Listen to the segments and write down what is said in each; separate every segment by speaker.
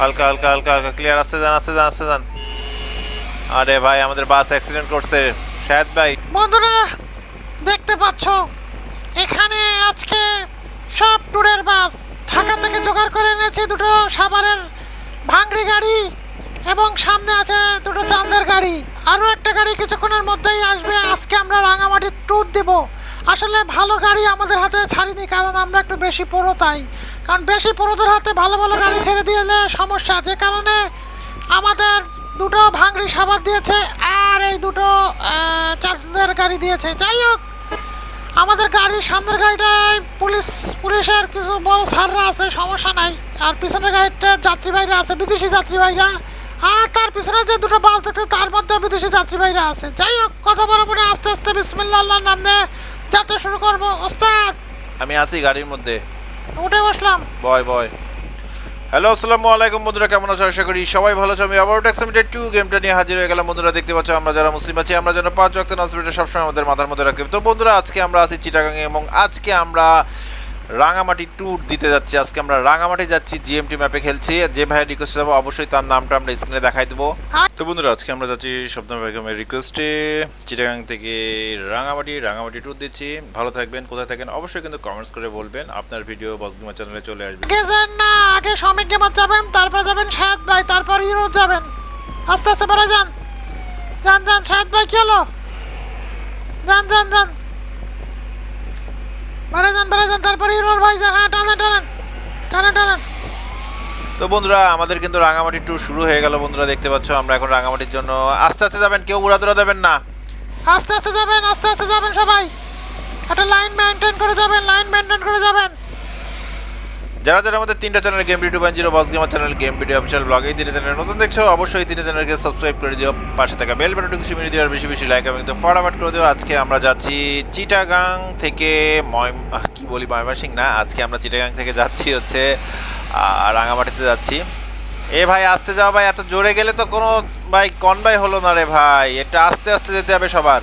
Speaker 1: হালকা হালকা হালকা হালকা ক্লিয়ার আসতে যান আসতে যান আসতে যান আরে ভাই, আমাদের বাস অ্যাক্সিডেন্ট করছে। শাহেদ ভাই।
Speaker 2: বন্ধুরা, দেখতে পাচ্ছ? এখানে আজকে সব ট্যুরের বাস ঢাকা থেকে জোগাড় করে এনেছি দুটো সাভারের ভাঙড়ি গাড়ি এবং সামনে আছে দুটো চাঁদের গাড়ি। আরও একটা গাড়ি কিছুক্ষণের মধ্যেই আসবে। আজকে আমরা রাঙামাটির ট্যুর দেব। আসলে ভালো গাড়ি আমাদের হাতে ছাড়িনি, কারণ আমরা একটু বেশি পড়ো তাই। কারণ বেশি পুরোদের হাতে ভালো ভালো গাড়ি ছেড়ে দিলে সমস্যা, যে কারণে আমাদের দুটো ভাঙড়ি সাবাদ দিয়েছে আর এই দুটো চাঁদের গাড়ি দিয়েছে। যাই হোক, আমাদের গাড়ির সামনের গাড়িটায় পুলিশ, পুলিশের কিছু বড় সাররা আছে, সমস্যা নাই। আর পিছনের গাড়িতে যাত্রীবাহীরা আছে, বিদেশি যাত্রীবাহীরা। আর তার পিছনে যে দুটো বাস দেখছে, তার মধ্যে বিদেশি যাত্রীবাহীরা আছে। যাই হোক, কথা বলা পরে আস্তে আস্তে বিসমিল্লা আল্লাহর নাম যাত্রা শুরু করব। ওস্তাদ!
Speaker 1: আমি আছি গাড়ির মধ্যে।
Speaker 2: উঠে বসলাম।
Speaker 1: বয় বয়। হ্যালো, আসসালামু আলাইকুম বন্ধুরা, কেমন আছো? আশা করি সবাই ভালো আছো। আমি আবার ট্যাক্সিমিটার টু গেমটা নিয়ে হাজির হয়ে গেলাম। বন্ধুরা, দেখতে পাচ্ছ আমরা যারা মুসলিম আছি, আমরা যেন পাঁচ ওয়াক্ত হসপিটাল সবসময় আমাদের মাথার মধ্যে রাখি। তো বন্ধুরা, আজকে আমরা আছি চিটাগাঙে এবং আজকে আমরা রাঙামাটি ট্যুর দিতে যাচ্ছি। আজকে আমরা রাঙামাটি যাচ্ছি জিএমটি ম্যাপে খেলছি। যে ভাইয়ের রিকোয়েস্ট যাব অবশ্যই তার নামটা আমরা স্ক্রিনে দেখাই দেবো। তো বন্ধুরা আজকে আমরা যাচ্ছি স্বপ্ন বেগমের রিকোয়েস্টে চিটাগাং থেকে রাঙামাটি রাঙামাটি ট্যুর দিচ্ছি। ভালো থাকবেন কোথায় থাকেন অবশ্যই কিন্তু কমেন্টস করে বলবেন। আপনার ভিডিও বস বসগিমা চ্যানেলে চলে আসবে।
Speaker 2: না আগে শ্রমিক গেমার যাবেন তারপর যাবেন শাহেদ ভাই তারপর ইউরো যাবেন। আস্তে আস্তে বেড়ে যান। যান যান শাহেদ ভাই কি হলো যান যান যান। বেড়ে যান যান তারপরে ভাই যান হ্যাঁ টানেন টানেন। টানেন টানেন।
Speaker 1: তো বন্ধুরা আমাদের কিন্তু রাঙামাটি ট্যুর শুরু হয়ে গেল বন্ধুরা দেখতে পাচ্ছ আমরা এখন রাঙামাটির জন্য। আস্তে আস্তে যাবেন কেউ উড়াদুরা দেবেন না।
Speaker 2: আস্তে আস্তে যাবেন আস্তে আস্তে যাবেন সবাই। একটা লাইন মেনটেন করে যাবেন লাইন মেনটেন করে যাবেন।
Speaker 1: যারা যারা আমাদের তিনটা channel game video point zero boss gamer channel game video official blog এই তিনটা চ্যানেল নতুন দেখছ, অবশ্যই তিনটা চ্যানেলকে সাবস্ক্রাইব করে দিও, পাশে থাকা বেল বাটনটি খুশি মিলিয়ে দিও, আর বেশি বেশি লাইক এবং তো ফটাফট করে দিও। আজকে আমরা যাচ্ছি চিটাগাং থেকে ময় কি বলি ময়মনসিং না, আজকে আমরা চিটাগাং থেকে যাচ্ছি হচ্ছে রাঙামাটিতে যাচ্ছি। এ ভাই, আসতে যাও ভাই, এত জোরে গেলে তো কোনো, ভাই কনভাই হলো না রে ভাই, একটু আস্তে আস্তে যেতে হবে সবার।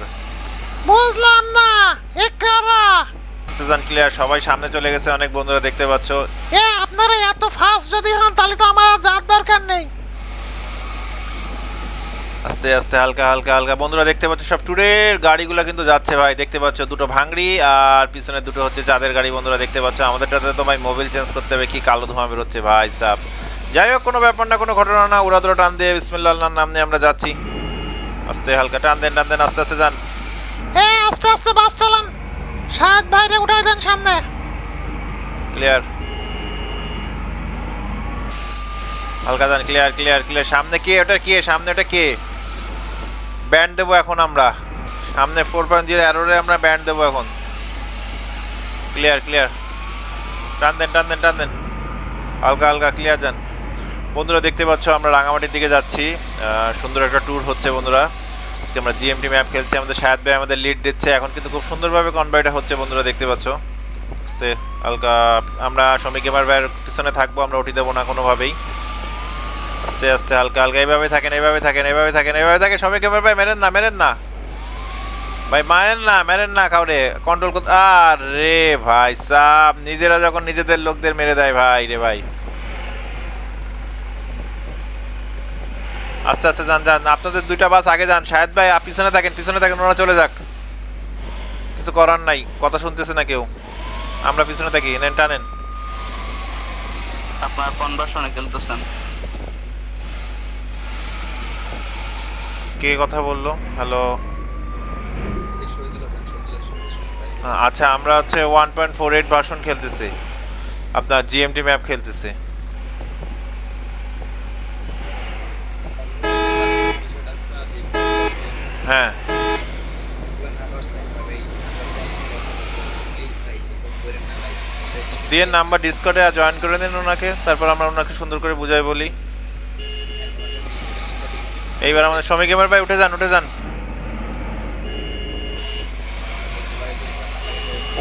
Speaker 2: বুঝলাম না, এ কারা?
Speaker 1: আস্তে যান ক্লিয়ার সবাই সামনে চলে গেছে অনেক বন্ধুরা দেখতে পাচ্ছ।
Speaker 2: এ আপনারা এত ফাস্ট যদি হন তাহলে তো আমার আর যাওয়ার দরকার নেই।
Speaker 1: আস্তে আস্তে হালকা হালকা হালকা। বন্ধুরা দেখতে পাচ্ছ সব ট্যুরের গাড়িগুলো কিন্তু যাচ্ছে ভাই। দেখতে পাচ্ছ দুটো ভাঙড়ি আর পিছনে দুটো হচ্ছে চাঁদের গাড়ি বন্ধুরা দেখতে পাচ্ছ। আমাদেরটাতে তো ভাই মোবিল চেঞ্জ করতে হবে কি কালো ধোঁয়া বেরোচ্ছে ভাই সাহ যাই হোক কোনো ব্যাপার না কোনো ঘটনা না। উড়াদুরা টান দিয়ে বিসমিল্লা আল্লাহর নাম নিয়ে আমরা যাচ্ছি। আস্তে হালকা টান দেন টান দেন আস্তে আস্তে যান।
Speaker 2: এ আস্তে আস্তে বাস চালান। শাহেদ ভাইরে উঠাই দেন সামনে।
Speaker 1: ক্লিয়ার হালকা যান ক্লিয়ার ক্লিয়ার ক্লিয়ার সামনে কে, ওটা কে, সামনে ওটা কে? ব্যান্ড দেবো এখন আমরা। সামনে ফোর পয়েন্ট জিরো অ্যারোরে আমরা ব্যান্ড দেবো এখন। ক্লিয়ার ক্লিয়ার টান দেন টান দেন টান দেন। হালকা হালকা ক্লিয়ার দেন। বন্ধুরা দেখতে পাচ্ছ, আমরা রাঙামাটির দিকে যাচ্ছি। সুন্দর একটা ট্যুর হচ্ছে বন্ধুরা। আজকে আমরা জিএমটি ম্যাপ খেলছি, আমাদের শায়াদ ভাই আমাদের লিড দিচ্ছে। এখন কিন্তু খুব সুন্দরভাবে কনভার্টা হচ্ছে, বন্ধুরা দেখতে পাচ্ছ। আস্তে, হালকা, আমরা শ্রমিক গেমার ভাইয়ের পিছনে থাকব, আমরা উঠি দেবো না কোনোভাবেই। আস্তে আস্তে, হালকা হালকা, এইভাবে থাকেন এইভাবে থাকেন এইভাবে থাকেন, এইভাবে থাকে শ্রমিক গেমার ভাই, মেরেন না মেরেন না। ভাই, মারেন না, মেরেন না কাউরে। কন্ট্রোল করতে আর ভাই, সাব, নিজেরা যখন নিজেদের লোকদের মেরে দেয়, ভাই রে ভাই। আস্তে আস্তে যান যান। আপনাদের দুইটা বাস আগে যান। শাহেদ ভাই পিছনে থাকেন পিছনে থাকেন ওরা চলে যাক। কিছু করার নাই কথা শুনতেছে না কেউ। আমরা পিছনে থাকি নেন টানেন।
Speaker 3: আপনার কনভার্সনে খেলতেছেন।
Speaker 1: কে কথা বলল? হ্যালো। আচ্ছা আমরা হচ্ছে one point four eight version খেলতেছি। আপনার জিএমটি ম্যাপ খেলতেছে। হ্যাঁ। দিয়ে নাম্বার ডিসকর্ডে জয়েন করে দিন ওনাকে, তারপর আমরা ওনাকে সুন্দর করে বুঝাই বলি। এইবার আমাদের শ্রমিক গেমার ভাই, উঠে যান উঠে যান।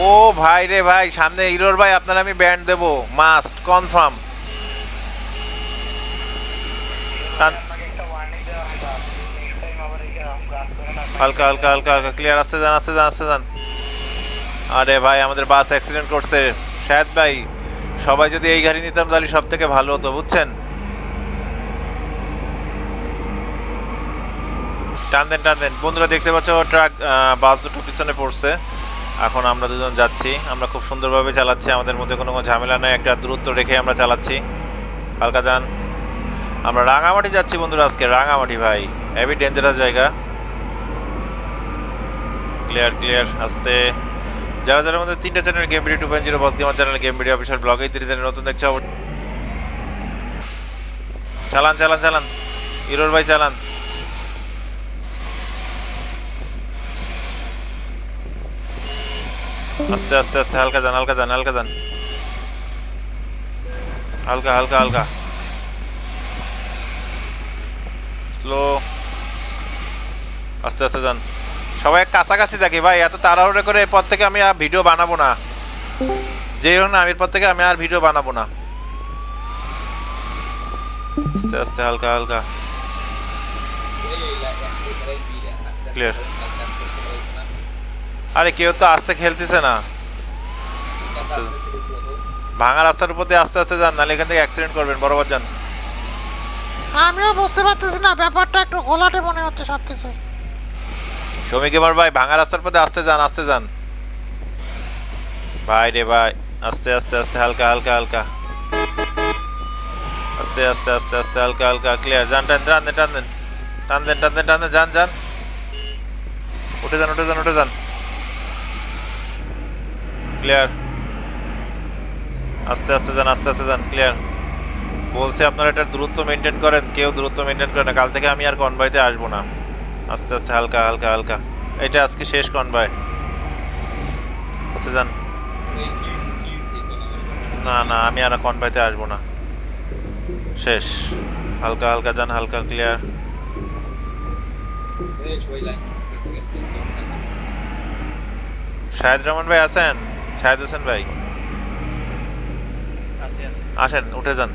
Speaker 1: ও ভাই রে ভাই, সামনে হিরোর ভাই, আপনার আমি ব্যান্ড দেব। মাস্ট কনফার্ম হালকা হালকা হালকা হালকা ক্লিয়ার আসতে যান আসতে যান আসতে যান আরে ভাই, আমাদের বাস অ্যাক্সিডেন্ট করছে। শায়দ ভাই, সবাই যদি এই গাড়ি নিতাম তাহলে সব থেকে ভালো হতো, বুঝছেন? টান দেন টান দেন। বন্ধুরা, দেখতে পাচ্ছ ট্রাক বাস দুটো পিছনে পড়ছে। এখন আমরা দুজন যাচ্ছি। আমরা খুব সুন্দরভাবে চালাচ্ছি। আমাদের মধ্যে কোনো ঝামেলা নেই। একটা দূরত্ব রেখে আমরা চালাচ্ছি। হালকা যান। আমরা রাঙামাটি যাচ্ছি, বন্ধুরা, আজকে। রাঙামাটি, ভাই। হেভি ডেঞ্জারাস জায়গা। ক্লিয়ার ক্লিয়ার আস্তে। যারা যারা আমাদের তিনটা channel game video two point zero boss gamer channel game video official ব্লগে চ্যানেল নতুন দেখছে চালান চালান চালান। ইরোর ভাই, চালান। আস্তে আস্তে আস্তে, হালকা যান হালকা যান হালকা যান। হালকা হালকা হালকা। স্লো আস্তে আস্তে যান। সবাই কাছাকাছি থাকি, ভাই, এত তাড়াহুড়ো করে এরপর থেকে আমি আর ভিডিও বানাবো না। যেই হোক না, এরপর থেকে আমি আর ভিডিও বানাবো না। আস্তে আস্তে, হালকা হালকা। Clear. আরে, কেউ তো আস্তে খেলতেছে না। ভাঙা রাস্তার উপর দিয়ে আস্তে আস্তে যান, নাহলে এখান থেকে অ্যাক্সিডেন্ট করবেন, বরাবর যান।
Speaker 2: আমিও বুঝতে পারতেছি না, ব্যাপারটা একটু ঘোলাটে মনে হচ্ছে সব কিছু
Speaker 1: শ্রমিক এবার ভাই, ভাঙা রাস্তার পথে আস্তে যান আস্তে যান। ভাই রে ভাই, আস্তে আস্তে আস্তে, হালকা হালকা হালকা। আস্তে আস্তে আস্তে আস্তে, হালকা হালকা ক্লিয়ার যান টান টান দেন টান দেন। টান দেন টান দেন টান দেন, যান যান। উঠে যান উঠে যান উঠে যান। ক্লিয়ার আস্তে আস্তে যান, আস্তে আস্তে যান ক্লিয়ার বলছি আপনারা এটা দূরত্ব মেনটেন করেন, কেউ দূরত্ব মেনটেন করে না। কাল থেকে আমি আর কনভয়তে আসব না। আস্তে আস্তে হালকা হালকা হালকা। এটা আজকে শেষ কনভয় আস্তে যান। না না আমি আর কনভয়তে আসব না। শেষ। হালকা হালকা যান হালকা ক্লিয়ার শাহেদ রহমান ভাই আছেন? শাহেদ হোসেন ভাই? আসেন উঠে যান।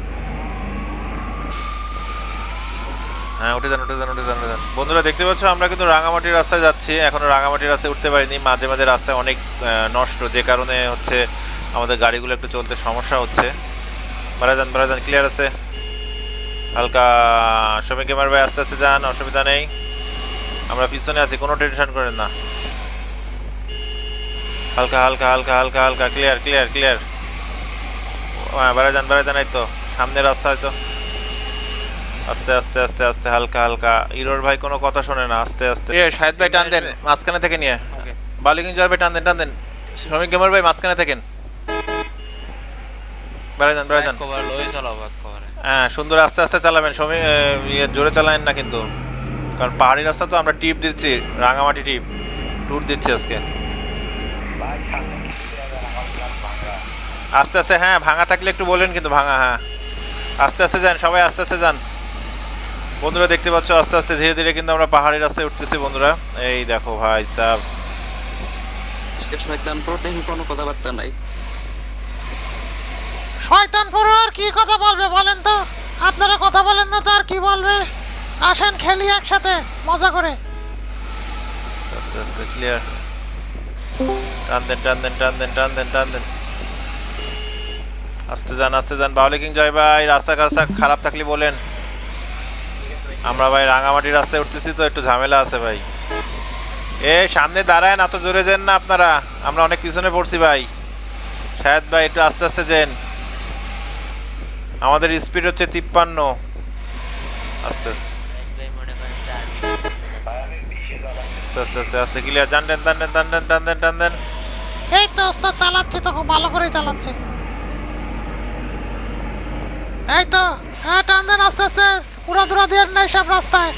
Speaker 1: হ্যাঁ উঠে যান উঠে যান উঠে যান উঠে যান। বন্ধুরা, দেখতে পাচ্ছ, আমরা কিন্তু রাঙামাটির রাস্তায় যাচ্ছি। এখনও রাঙামাটির রাস্তায় উঠতে পারিনি। মাঝে মাঝে রাস্তায় অনেক নষ্ট। যে কারণে হচ্ছে আমাদের গাড়িগুলো একটু চলতে সমস্যা হচ্ছে। বাড়া যান বাড়া যান ক্লিয়ার আছে? হালকা শ্রমিক এমার ভাই আস্তে আস্তে যান, অসুবিধা নেই। আমরা পিছনে আছি, কোনো টেনশন করেন না। হালকা হালকা হালকা হালকা হালকা ক্লিয়ার ক্লিয়ার ক্লিয়ার হ্যাঁ বেড়া যান বেড়া যান এই তো সামনের রাস্তা হয়তো আস্তে আস্তে আস্তে আস্তে হালকা হালকা। ইরোর ভাই কোনো কথা শোনে না আস্তে আস্তে। এ শাহেদ ভাই টান দেন। মাঝখানে থেকে নিয়ে। বালিগঞ্জ ভাই টান দেন টান দেন। শ্রমিক গেমার ভাই মাঝখানে থাকেন বেড়া যান বেড়া যান। হ্যাঁ সুন্দর আস্তে আস্তে চালাবেন। সময় ইয়ে জোরে চালাবেন না কিন্তু। কারণ পাহাড়ি রাস্তা তো আমরা টিপ দিচ্ছি রাঙামাটি টিপ। ট্যুর দিচ্ছি আজকে। আস্তে আস্তে হ্যাঁ ভাঙা থাকলে একটু বলেন কিন্তু ভাঙা হ্যাঁ। আস্তে আস্তে যান সবাই আস্তে আস্তে যান। বন্ধুরা দেখতে পাচ্ছ আস্তে আস্তে ধীরে ধীরে কিন্তু আমরা পাহাড়ি রাস্তায় উঠতেছি বন্ধুরা। এই দেখো ভাই সাহ
Speaker 4: আজকে শয়তান প্রো দেখি কোনো কথাবার্তা নাই।
Speaker 2: শয়তান আর কি কথা বলবে বলেন তো? আপনারা কথা বলেন না তো আর কি বলবে? আসেন খেলি একসাথে মজা করে।
Speaker 1: আস্তে আস্তে ক্লিয়ার টান দেন টান দেন টান দেন টান দেন টান দেন আস্তে যান আস্তে যান। বাউলি কিং জয় ভাই রাস্তা কাস্তা খারাপ থাকলে বলেন। আমরা ভাই রাঙামাটি রাস্তায় উঠতেছি তো, একটু ঝামেলা আছে ভাই। এ, সামনে দাঁড়ায় না, তো জোরে যেন না আপনারা। আমরা অনেক পিছনে পড়ছি ভাই। শায়দ ভাই, একটু আস্তে আস্তে যেন। আমাদের স্পিড হচ্ছে তিপ্পান্ন। আস্তে আস্তে। আস্তে টান টান টান টান
Speaker 2: এই তো তো, খুব ভালো এই তো হ্যাঁ টান দেন, আস্তে আস্তে। উড়াধুরা দিয়ে নেই সব রাস্তায়।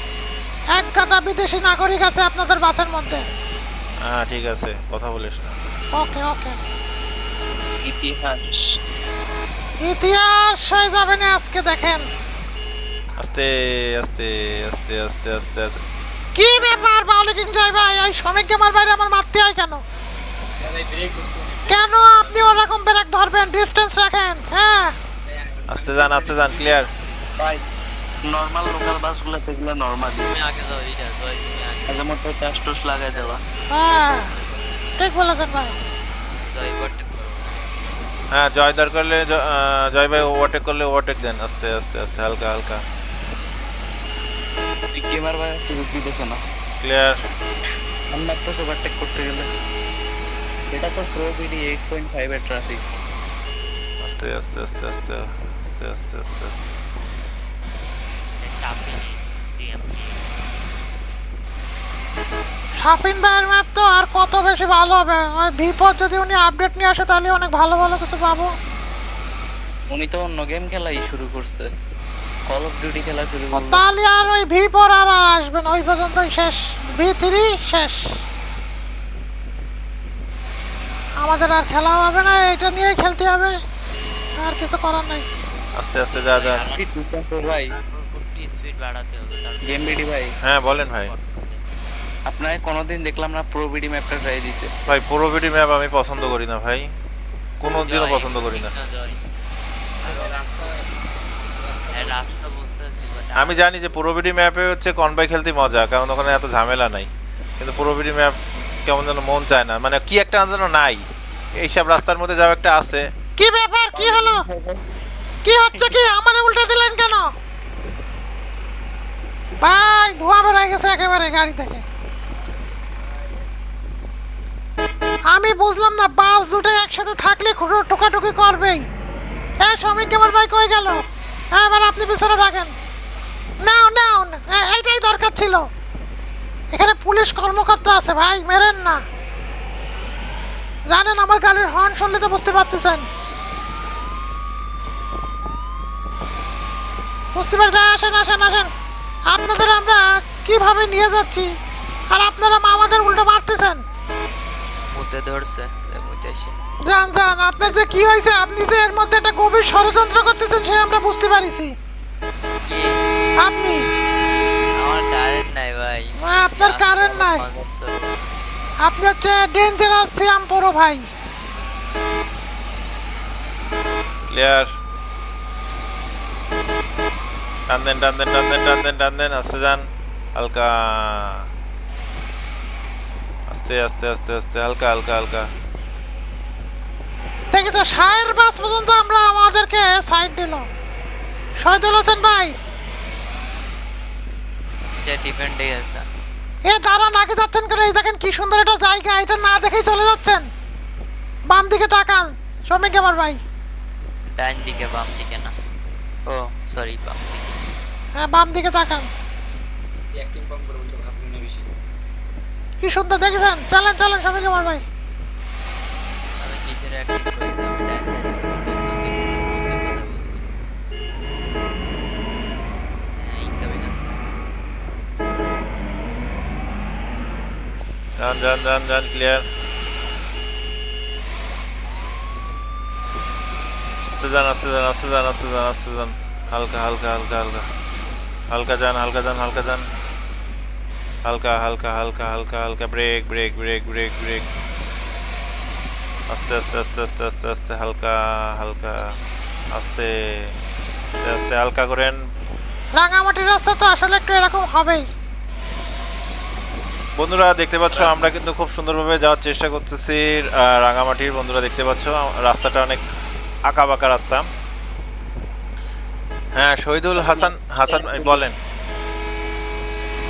Speaker 2: এক গাদা বিদেশি নাগরিক আছে আপনাদের বাসের মধ্যে।
Speaker 1: হ্যাঁ ঠিক আছে কথা বলিস না।
Speaker 2: ওকে ওকে।
Speaker 4: ইতিহাস।
Speaker 2: ইতিহাস হয়ে যাবে না আজকে দেখেন।
Speaker 1: আস্তে আস্তে আস্তে আস্তে আস্তে আস্তে।
Speaker 2: কি ব্যাপার বাউলি কিং জয় ভাই? এই শ্রমিক গেমার বাইরে আমার মারতে হয় কেন? কেন আপনি ওরকম ব্রেক ধরবেন? ডিস্টেন্স রাখেন হ্যাঁ।
Speaker 1: আস্তে যান আস্তে যান ক্লিয়ার
Speaker 4: ভাই নর্মাল লোকাল বাসগুলো দেখলে নর্মালি
Speaker 3: তুমি আগে যাও এইটা জয় তুমি আগে
Speaker 4: মাঝে মধ্যে টাস টুস লাগাই দেওয়া
Speaker 2: হ্যাঁ ঠিক বলেছেন ভাই
Speaker 3: জয় ওভারটেক করো।
Speaker 1: হ্যাঁ জয় দর করলে জ- আহ, জয় ভাই ওভারটেক করলে ওভারটেক দেন। আস্তে আস্তে আস্তে হালকা হালকা।
Speaker 4: গেমার ভাই সুযোগ দিতেছে না?
Speaker 1: ক্লিয়ার
Speaker 4: আমার তো ওভারটেক করতে গেলে।
Speaker 5: এটা তো প্রো বিডি এইট পয়েন্ট ফাইভের ট্রাফিক
Speaker 1: আস্তে আস্তে আস্তে আস্তে আস্তে আস্তে আস্তে আস্তে।
Speaker 3: সাপিনি জিএমপি
Speaker 2: সাফিন ভাইয়ের ম্যাপ তো আর কত বেশি ভালো হবে? ওই ভিপর যদি উনি আপডেট নিয়ে আসে তাহলে অনেক ভালো ভালো কিছু পাবো।
Speaker 5: উনি তো অন্য গেম খেলাই শুরু করছে। কল অফ ডিউটি খেলা শুরু করল
Speaker 2: তাহলে আর ওই ভিপর আর আসবে না। ওই পর্যন্তই শেষ। ভি থ্রি শেষ। আমাদের আর খেলা হবে না। এটা নিয়েই খেলতে হবে। আর কিছু করার নাই।
Speaker 1: আস্তে আস্তে যা যা।
Speaker 5: ভাই।
Speaker 3: বাড়াতে হবে
Speaker 5: বিডি ভাই।
Speaker 1: হ্যাঁ বলেন ভাই।
Speaker 5: আপনাকে কোনোদিন দেখলাম না প্রো বিডি ম্যাপটা ট্রাই দিতে?
Speaker 1: ভাই পুরোবিডি ম্যাপ আমি পছন্দ করি না ভাই। কোনো দিনও
Speaker 3: জয়,
Speaker 1: পছন্দ করি না।
Speaker 3: হ্যাঁ,
Speaker 1: আমি জানি যে পুরোবিডি ম্যাপে হচ্ছে কনবাই খেলতে মজা কারণ ওখানে এত ঝামেলা নাই। কিন্তু পুরোবিডি ম্যাপ কেমন যেন মন চায় না। মানে কি একটা যেন নাই। এইসব রাস্তার মধ্যে যাও একটা আছে।
Speaker 2: কি ব্যাপার? কি হলো? কি হচ্ছে কি? আমার উল্টে দিলেন কেন? ধোঁয়া বেরোয় গেছে একেবারে গাড়ি থেকে। আমি বুঝলাম না, বাস দুটো একসাথে থাকলে খুঁটো টোকাটুকি করবেই। হ্যাঁ শ্রমিক কেমন ভাই কই গেল? হ্যাঁ এবার আপনি পিছনে থাকেন। নাও নাও এইটাই দরকার ছিল। এখানে পুলিশ কর্মকর্তা আছে ভাই, মেরেন না। জানেন আমার গাড়ির হর্ন শুনলে তো বুঝতে পারতেছেন। বুঝতে পারছেন? আসেন আসেন আসেন। আপনাদের আমরা কীভাবে নিয়ে যাচ্ছি? আর আপনারা আমাদের উল্টো মারতেছেন।
Speaker 3: মুতে ধরছে মুতে এসে।
Speaker 2: যান যান আপনার যে কি হয়েছে? আপনি যে এর মধ্যে একটা গভীর ষড়যন্ত্র করতেছেন সে আমরা বুঝতে পারিছি।
Speaker 3: কি?
Speaker 2: আপনি?
Speaker 3: আমার কারেন্ট নাই ভাই।
Speaker 2: না, আপনার কারেন্ট নাই। আপনি হচ্ছে ডেঞ্জারাস সিয়াম পড়ো ভাই।
Speaker 1: ক্লিয়ার টান দেন টান দেন টান দেন টান দেন টান দেন আস্তে যান হালকা আস্তে আস্তে আস্তে আস্তে হালকা হালকা হালকা
Speaker 2: দেখেছ সায়ের বাস পর্যন্ত আমরা আমাদেরকে সাইড দিল। শহীদুল হোসেন ভাই।
Speaker 3: এটা ডিপেন্ডই আছে
Speaker 2: এ দাঁড়া নাকি যাচ্ছেন কেন? এই দেখেন কি সুন্দর একটা জায়গা। এটা না দেখেই চলে যাচ্ছেন। বাম দিকে তাকান। শ্রমিক আমার ভাই।
Speaker 3: ডান দিকে বাম দিকে না। ও সরি বাম দিকে।
Speaker 2: হ্যাঁ বাম দিকে তাকান কি সুন্দর দেখেছেন চালান চালান সবাইকে মার ভাই
Speaker 1: Done, done, done, done, clear. Sizden, sizden, sizden, sizden, sizden. Halka, halka, halka, halka. হালকা যান হালকা যান হালকা যান। হালকা হালকা হালকা হালকা হালকা brake brake brake brake brake আস্তে আস্তে আস্তে আস্তে আস্তে আস্তে হালকা হালকা আস্তে আস্তে আস্তে হালকা করেন।
Speaker 2: রাঙামাটির রাস্তা তো আসলে একটু এরকম হবেই।
Speaker 1: বন্ধুরা দেখতে পাচ্ছ আমরা কিন্তু খুব সুন্দরভাবে যাওয়ার চেষ্টা করতেছি রাঙামাটির। বন্ধুরা দেখতে পাচ্ছ রাস্তাটা অনেক আঁকা বাঁকা রাস্তা। হ্যাঁ শহীদুল হাসান হাসান বলেন।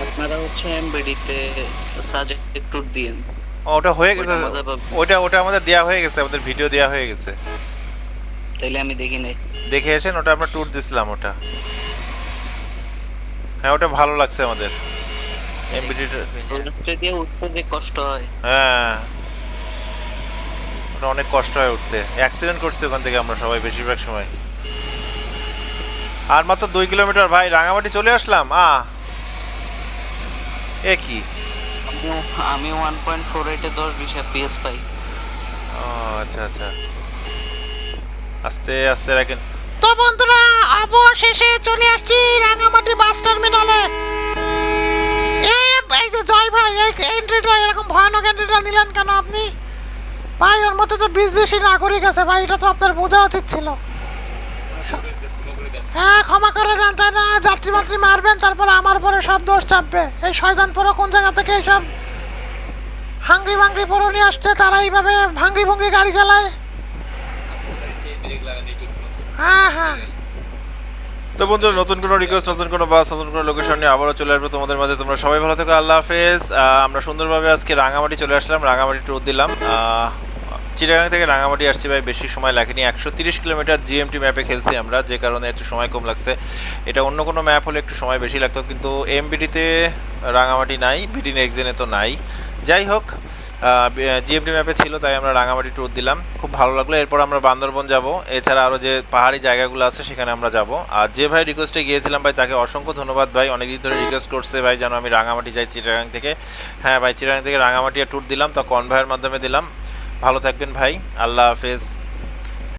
Speaker 5: আপনারা হচ্ছে এমবিডিতে সাজেক্ট ট্যুর দিয়েন।
Speaker 1: ওটা হয়ে গেছে। ওটা ওটা আমাদের দেয়া হয়ে গেছে আমাদের ভিডিও দেয়া হয়ে গেছে।
Speaker 5: তাইলে আমি দেখি নাই।
Speaker 1: দেখে এসেন ওটা আমরা ট্যুর দিছিলাম ওটা। হ্যাঁ ওটা ভালো লাগছে আমাদের।
Speaker 5: দিয়ে উঠতে যে কষ্ট হয়।
Speaker 1: হ্যাঁ। ওটা অনেক কষ্ট হয় উঠতে। অ্যাক্সিডেন্ট করছি ওখান থেকে আমরা সবাই বেশিরভাগ সময়। আর মাত্র দুই কিলোমিটার ভাই রাঙামাটি চলে আসলাম? আ। এ কি?
Speaker 5: আমি ওয়ান পয়েন্ট ফোর এইটে দশ বিশ এফপিএস পাই।
Speaker 1: ও আচ্ছা আচ্ছা। আস্তে আস্তে রাখেন।
Speaker 2: তো বন্ধুরা অবশেষে চলে আসছি রাঙামাটি বাস টার্মিনালে। এ এই যে জয় ভাই এই এন্ট্রিটা এরকম ভয়ানক এন্ট্রিটা নিলেন কেন আপনি? ভাই ওর মতো তো বিদেশি নাগরিক আছে ভাই এটা তো আপনার বোঝা উচিত ছিল। হ্যাঁ ক্ষমা করে দেন, তাই না? যাত্রী মাত্রী মারবেন, তারপর আমার পরে সব দোষ চাপবে। এই শয়তান পরো কোন জায়গা থেকে এইসব হাংরি ভাংরি পরো নিয়ে আসছে? তারা এইভাবে ভাংরি ভুংরি গাড়ি চালায়? হ্যাঁ হ্যাঁ।
Speaker 1: তো বন্ধুরা, নতুন কোনো রিকোয়েস্ট নতুন কোনো বাস নতুন কোনো লোকেশন নিয়ে আবারও চলে আসব তোমাদের মাঝে। তোমরা সবাই ভালো থেকো, আল্লাহ হাফেজ। আমরা সুন্দরভাবে আজকে রাঙামাটি চলে আসলাম, রাঙামাটি ট্যুর দিলাম। চিটাগাং থেকে রাঙামাটি আসছি ভাই, বেশি সময় লাগেনি। একশো তিরিশ কিলোমিটার জিএমটি ম্যাপে খেলছি আমরা, যে কারণে একটু সময় কম লাগছে। এটা অন্য কোনো ম্যাপ হলে একটু সময় বেশি লাগতো, কিন্তু এমবিডিতে রাঙামাটি নাই বিডি নেক্সজেনে তো নাই। যাই হোক জিএমটি ম্যাপে ছিল, তাই আমরা রাঙামাটি ট্যুর দিলাম। খুব ভালো লাগল, এরপর আমরা বান্দরবন যাব। এছাড়া আরও যে পাহাড়ি জায়গাগুলো আছে, সেখানে আমরা যাব। আর যে ভাই রিকোয়েস্টে গিয়েছিলাম ভাই, তাকে অসংখ্য ধন্যবাদ ভাই, অনেকদিন ধরে রিকোয়েস্ট করছে ভাই, যেন আমি রাঙামাটি যাই চিটাগাং থেকে। হ্যাঁ ভাই, চিটাগাং থেকে রাঙামাটি ট্যুর দিলাম, তো কনভয়ের মাধ্যমে দিলাম। ভালো থাকবেন ভাই। আল্লাহ হাফেজ।